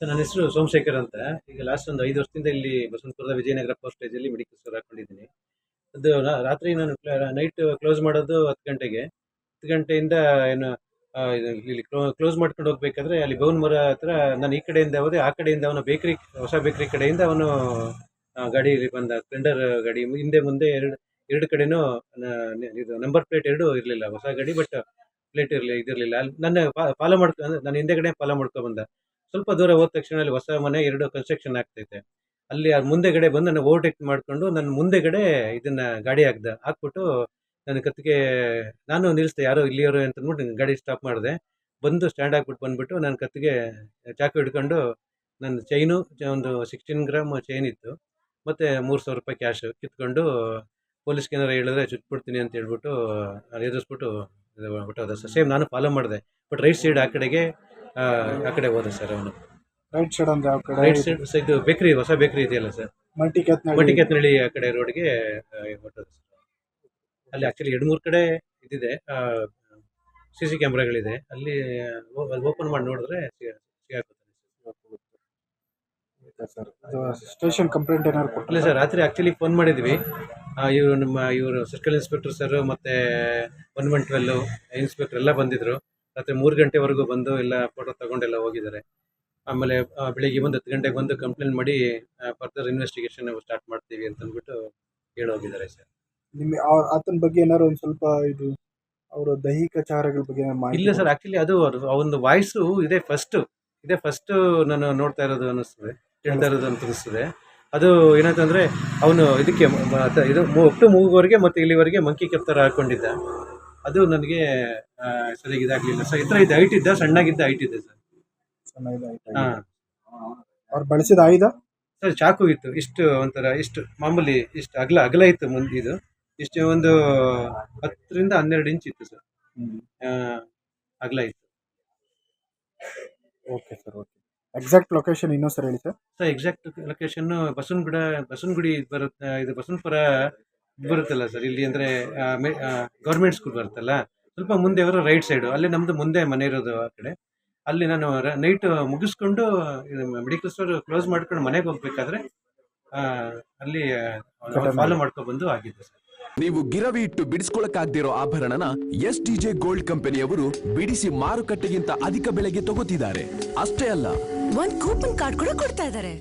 ನನ್ನ ಹೆಸರು ಸೋಮಶೇಖರ್ ಅಂತ. ಈಗ ಲಾಸ್ಟ್ ಒಂದು ಐದು ವರ್ಷದಿಂದ ಇಲ್ಲಿ ಬಸವನಪುರದ ವಿಜಯನಗರ ಪೋಸ್ಟ್ ಸ್ಟೇಜಲ್ಲಿ ಮೆಡಿಕಲ್ ಸ್ಟೋರ್ ಹಾಕೊಂಡಿದ್ದೀನಿ. ಅದು ರಾತ್ರಿ ನಾನು ನೈಟ್ ಕ್ಲೋಸ್ ಮಾಡೋದು ಹತ್ತು ಗಂಟೆಗೆ. ಹತ್ತು ಗಂಟೆಯಿಂದ ಏನು ಇಲ್ಲಿ ಕ್ಲೋಸ್ ಮಾಡ್ಕೊಂಡು ಹೋಗ್ಬೇಕಾದ್ರೆ ಅಲ್ಲಿ ಗೌನ್ ಮರ ಹತ್ರ ನಾನು ಈ ಕಡೆಯಿಂದ ಹೋದೆ, ಆ ಕಡೆಯಿಂದ ಅವನು ಬೇಕರಿ ಹೊಸ ಬೇಕರಿ ಕಡೆಯಿಂದ ಅವನು ಗಾಡಿ ಗಾಡಿಯಲ್ಲಿ ಬಂದ ಸ್ಪ್ಲೆಂಡರ್ ಗಾಡಿ ಹಿಂದೆ ಮುಂದೆ ಎರಡು ಎರಡು ಕಡೆನೂ ಇದು ನಂಬರ್ ಪ್ಲೇಟ್ ಎರಡು ಇರಲಿಲ್ಲ, ಹೊಸ ಗಾಡಿ ಬಟ್ ಪ್ಲೇಟ್ ಇರಲಿ, ಇದಿರಲಿಲ್ಲ. ಅಲ್ಲಿ ನನ್ನ ಫಾಲೋ ಮಾಡ್ಕೊಂಡು ನಾನು ನಾನು ಹಿಂದೆಗಡೆ ಫಾಲೋ ಮಾಡ್ಕೊಂಡು ಬಂದ. ಸ್ವಲ್ಪ ದೂರ ಹೋದ ತಕ್ಷಣ ಅಲ್ಲಿ ಹೊಸ ಮನೆ, ಎರಡು ಕನ್ಸ್ಟ್ರಕ್ಷನ್ ಆಗ್ತೈತೆ. ಅಲ್ಲಿ ಮುಂದೆಗಡೆ ಬಂದು ನನ್ನ ಓವರ್ಟೇಕ್ ಮಾಡ್ಕೊಂಡು ನನ್ನ ಮುಂದೆಗಡೆ ಇದನ್ನ ಗಾಡಿ ಹಾಕ್ದ, ಹಾಕ್ಬಿಟ್ಟು ನನ್ನ ಕತ್ತಿಗೆ ನಾನು ನಿಲ್ಲಿಸ್ದೆ ಯಾರೋ ಇಲ್ಲಿಯವರು ಅಂತ ಅಂದ್ಬಿಟ್ಟು ಗಾಡಿ ಸ್ಟಾಪ್ ಮಾಡಿದೆ. ಬಂದು ಸ್ಟ್ಯಾಂಡ್ ಹಾಕ್ಬಿಟ್ಟು ಬಂದ್ಬಿಟ್ಟು ನನ್ನ ಕತ್ತಿಗೆ ಚಾಕು ಹಿಡ್ಕೊಂಡು ನನ್ನ ಚೈನು ಒಂದು ಸಿಕ್ಸ್ಟೀನ್ ಗ್ರಾಮ್ ಚೈನ್ ಇತ್ತು. ಮತ್ತು ಮೂರು ಸಾವಿರ ರೂಪಾಯಿ ಕ್ಯಾಶ್ ಕಿತ್ಕೊಂಡು ಪೊಲೀಸ್ಗೆ ಏನಾರು ಹೇಳಿದ್ರೆ ಚುಚ್ಬಿಡ್ತೀನಿ ಅಂತ ಹೇಳ್ಬಿಟ್ಟು ನಾನು ಎದುರಿಸ್ಬಿಟ್ಟು ಹೊಟ್ಟೋದ ಸೇಮ್ ನಾನು ಫಾಲೋ ಮಾಡಿದೆ. ಬಟ್ ರೈಟ್ ಸೈಡ್ ಆ ಕಡೆಗೆ ಆ, ಆ ಕಡೆ ಹೋದ ಸರ್ ಅವನು. ರೈಟ್ ಸೈಡ್ ಅಂದ್ರೆ ಯಾವ ಕಡೆ ರೈಟ್ ಸೈಡ್ ಇದು ಬೇಕ್ರಿ ಹೊಸ ಬೇಕ್ರಿ ಇದೆಯಲ್ಲ ಸರ್ ಮಲ್ಟಿ ಕೆತ್ನಳ್ಳಿ ಮಟಿಕೆತ್ನಳ್ಳಿ ಆ ಕಡೆ ರೋಡ್ಗೆ ಹೊಟ್ಟೋದು ಸರ್ ಅಲ್ಲಿ ಆಕ್ಚುಲಿ ಎರಡು ಮೂರು ಕಡೆ ಇದಿದೆ. ಸಿ ಸಿ ಕ್ಯಾಮ್ರಾಗಳಿದೆ ಅಲ್ಲಿ ಓಪನ್ ಮಾಡಿ ನೋಡಿದ್ರೆ ಸರ್ ಸ್ಟೇಷನ್ ಕಂಪ್ಲೇಂಟ್ ಏನಾದ್ರು ಕೊಟ್ಟಿಲ್ಲ ಸರ್ ರಾತ್ರಿ ಆಕ್ಚುಲಿ ಫೋನ್ ಮಾಡಿದ್ವಿ. ಇವರು ನಮ್ಮ ಇವರು ಸರ್ಕಲ್ ಇನ್ಸ್ಪೆಕ್ಟರ್ ಸರ್ ಮತ್ತೆ ಒನ್ ಒನ್ ಟ್ವೆಲ್ಲು ಇನ್ಸ್ಪೆಕ್ಟರ್ ಎಲ್ಲ ಬಂದಿದ್ರು. ರಾತ್ರಿ ಮೂರು ಗಂಟೆವರೆಗೂ ಬಂದು ಎಲ್ಲ ಫೋಟೋ ತಗೊಂಡೆಲ್ಲ ಹೋಗಿದ್ದಾರೆ. ಆಮೇಲೆ ಬೆಳಿಗ್ಗೆ ಬಂದು ಹತ್ತು ಗಂಟೆಗೆ ಬಂದು ಕಂಪ್ಲೇಂಟ್ ಮಾಡಿ ಫರ್ದರ್ ಇನ್ವೆಸ್ಟಿಗೇಷನ್ ಸ್ಟಾರ್ಟ್ ಮಾಡ್ತೀವಿ ಅಂತ ಅಂದ್ಬಿಟ್ಟು ಹೇಳಿ ಹೋಗಿದ್ದಾರೆ ಸರ್. ನಿಮ್ಮ ಆತನ ಬಗ್ಗೆ ಏನಾದ್ರು ಒಂದು ಸ್ವಲ್ಪ ಇದು ಅವರ ದೈಹಿಕ ಚಾರಗಳ ಬಗ್ಗೆ ಮಾಹಿತಿ ಇಲ್ಲ ಸರ್ ಆಕ್ಚುಲಿ ಅದು ಒಂದು ವಾಯ್ಸು ಇದೇ ಫಸ್ಟ್ ಇದೇ ಫಸ್ಟ್ ನಾನು ನೋಡ್ತಾ ಇರೋದು ಅನ್ನಿಸ್ತದೆ ಹೇಳ್ತಾ ಇರೋದು ಅಂತ ಅನಿಸ್ತದೆ ಅದು ಏನಂತಂದ್ರೆ ಅವನು ಇದಕ್ಕೆ ಇದು ಒಟ್ಟು ಮೂಗುವರೆಗೆ ಮತ್ತೆ ಇಲ್ಲಿವರೆಗೆ ಮಂಕಿ ಕೆಪ್ತರ ಹಾಕೊಂಡಿದ್ದ. ಅದು ನನಗೆ ಸರಿಯಾಗಿ ಇದಾಗಲಿಲ್ಲ. ಸರ್ ಈ ಥರ ಇದು ಹೈಟ್ ಇದ್ದ ಸಣ್ಣಗಿದ್ದ ಹೈಟ್ ಇದೆ ಸರ್. ಹಾಂ. ಅವ್ರು ಬಳಸಿದ ಆಯುಧ ಸರ್ ಚಾಕು ಇತ್ತು. ಇಷ್ಟು ಒಂಥರ ಇಷ್ಟು ಮಾಮೂಲಿ ಇಷ್ಟು ಅಗಲ ಅಗಲ ಇತ್ತು ಮುಂದೆ ಇದು. ಇಷ್ಟು ಒಂದು ಹತ್ತರಿಂದ ಹನ್ನೆರಡು ಇಂಚ್ ಇತ್ತು ಸರ್. ಅಗಲ ಇತ್ತು. Okay sir okay. Exact location ಇನ್ನೂ ಸರ್ ಹೇಳಿ sir. Sir exact location Basavanagudi Basavanagudi ಬರುತ್ತೆ ಇದು ಬಸವನಪುರ ಇದು ಬರುತ್ತಲ್ಲ ಸರ್? ಇಲ್ಲಿ ಅಂದ್ರೆ ಗೌರ್ಮೆಂಟ್ ಸ್ಕೂಲ್ ಬರುತ್ತಲ್ಲ? ಸ್ವಲ್ಪ ಮುಂದೆ ಅವರು ರೈಟ್ ಸೈಡು ಅಲ್ಲಿ ನಮ್ಮದು ಮುಂದೆ ಮನೆ ಇರೋದು ಆ ಕಡೆ. ಅಲ್ಲಿ ನಾನು ನೈಟ್ ಮುಗಿಸ್ಕೊಂಡು ಮೆಡಿಕಲ್ ಸ್ಟೋರ್ ಕ್ಲೋಸ್ ಮಾಡ್ಕೊಂಡು ಮನೆಗೆ ಹೋಗ್ಬೇಕಾದ್ರೆ ಆ, ಅಲ್ಲಿ ಫಾಲೋ ಮಾಡ್ಕೊಂಡು ಬಂದು ಆಗಿದ್ದು ಸರ್. ನೀವು ಗಿರವಿ ಇಟ್ಟು ಬಿಡಿಸ್ಕೊಳಕ್ಕಾಗ್ದಿರೋ ಆಭರಣನ S T D J gold ಕಂಪನಿಯವರು ಬಿಡಿಸಿ ಮಾರುಕಟ್ಟೆಗಿಂತ ಅಧಿಕ ಬೆಲೆಗೆ ತಗೋತಿದ್ದಾರೆ. ಅಷ್ಟೇ ಅಲ್ಲ. ಒಂದ್ ಕೂಪನ್ ಕಾರ್ಡ್ ಕೂಡ ಕೊಡ್ತಾ ಇದಾರೆ